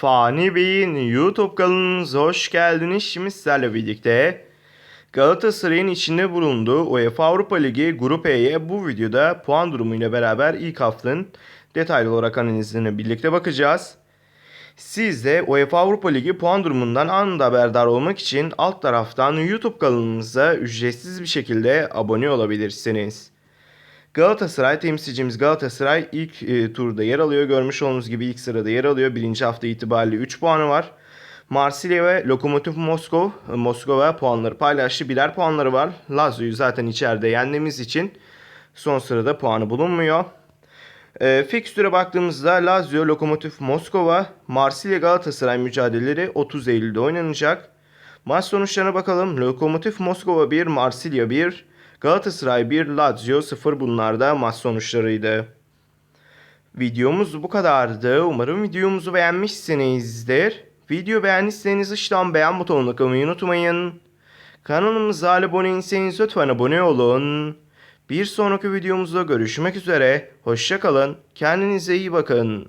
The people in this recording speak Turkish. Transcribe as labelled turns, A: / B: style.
A: Fani Bey'in YouTube kanalınıza hoş geldiniz. Şimdi sizlerle birlikte Galatasaray'ın içinde bulunduğu UEFA Avrupa Ligi Grup E'ye bu videoda puan durumuyla beraber ilk haftanın detaylı olarak analizine birlikte bakacağız. Siz de UEFA Avrupa Ligi puan durumundan anında haberdar olmak için alt taraftan YouTube kanalımıza ücretsiz bir şekilde abone olabilirsiniz. Galatasaray temsilcimiz Galatasaray ilk e, turda yer alıyor. Görmüş olduğunuz gibi ilk sırada yer alıyor. Birinci hafta itibariyle 3 puanı var. Marsilya ve Lokomotiv Moskov, e, Moskova puanları paylaştı. Birer puanları var. Lazio'yu zaten içeride yendiğimiz için son sırada puanı bulunmuyor. E, fikstüre baktığımızda Lazio, Lokomotiv Moskova, Marsilya Galatasaray mücadeleleri 30 Eylül'de oynanacak. Maç sonuçlarına bakalım. Lokomotiv Moskova 1, Marsilya 1, Galatasaray 1, Lazio 0 bunlar da maç sonuçlarıydı. Videomuz bu kadardı. Umarım videomuzu beğenmişsinizdir. Video beğendiyseniz aşağıdan beğen butonuna kılmayı unutmayın. Kanalımıza abone değilseniz lütfen abone olun. Bir sonraki videomuzda görüşmek üzere. Hoşçakalın. Kendinize iyi bakın.